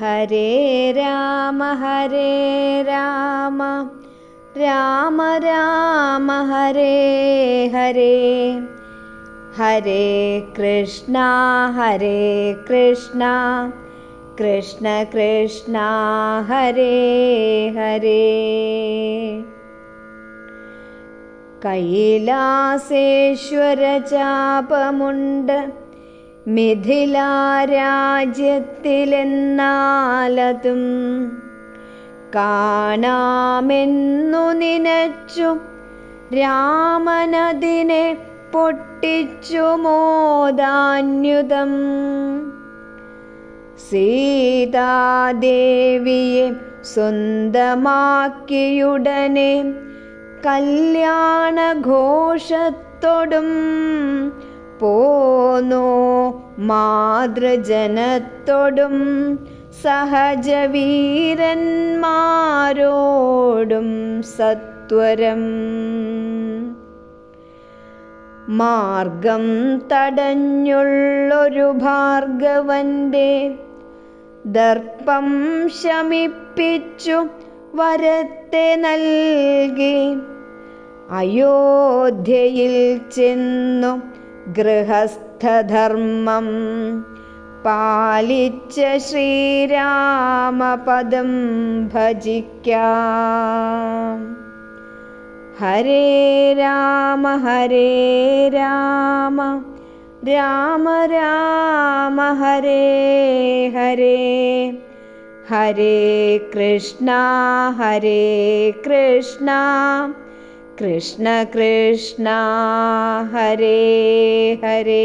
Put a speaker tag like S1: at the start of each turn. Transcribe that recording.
S1: हरे राम हरे राम। राम राम हरे हरे। हरे कृष्णा हरे कृष्णा। कृष्ण कृष्णा हरे हरे। कैलासेश्वरचापमुण्ड മിഥിലാരാജ്യത്തിലെന്നാലതും കാണാമെന്നു നിനച്ചു രാമനതിനെ പൊട്ടിച്ചു മോദാന്യുതം. സീതാദേവിയെ സ്വന്തമാക്കിയുടനെ കല്യാണഘോഷത്തോടും പോന്നോ മാതൃജനത്തോടും സഹജവീരന്മാരോടും സത്വരം. മാർഗം തടഞ്ഞുള്ളൊരു ഭാർഗവന്റെ ദർപ്പം ശമിപ്പിച്ചു വരത്തെ നൽകി. അയോധ്യയിൽ ചെന്നു गृहस्थधर्मं पालिच्च श्रीरामपदं भजिक्या। हरे राम हरे राम राम राम हरे हरे। हरे कृष्णा हरे कृष्णा। कृष्ण कृष्ण हरे हरे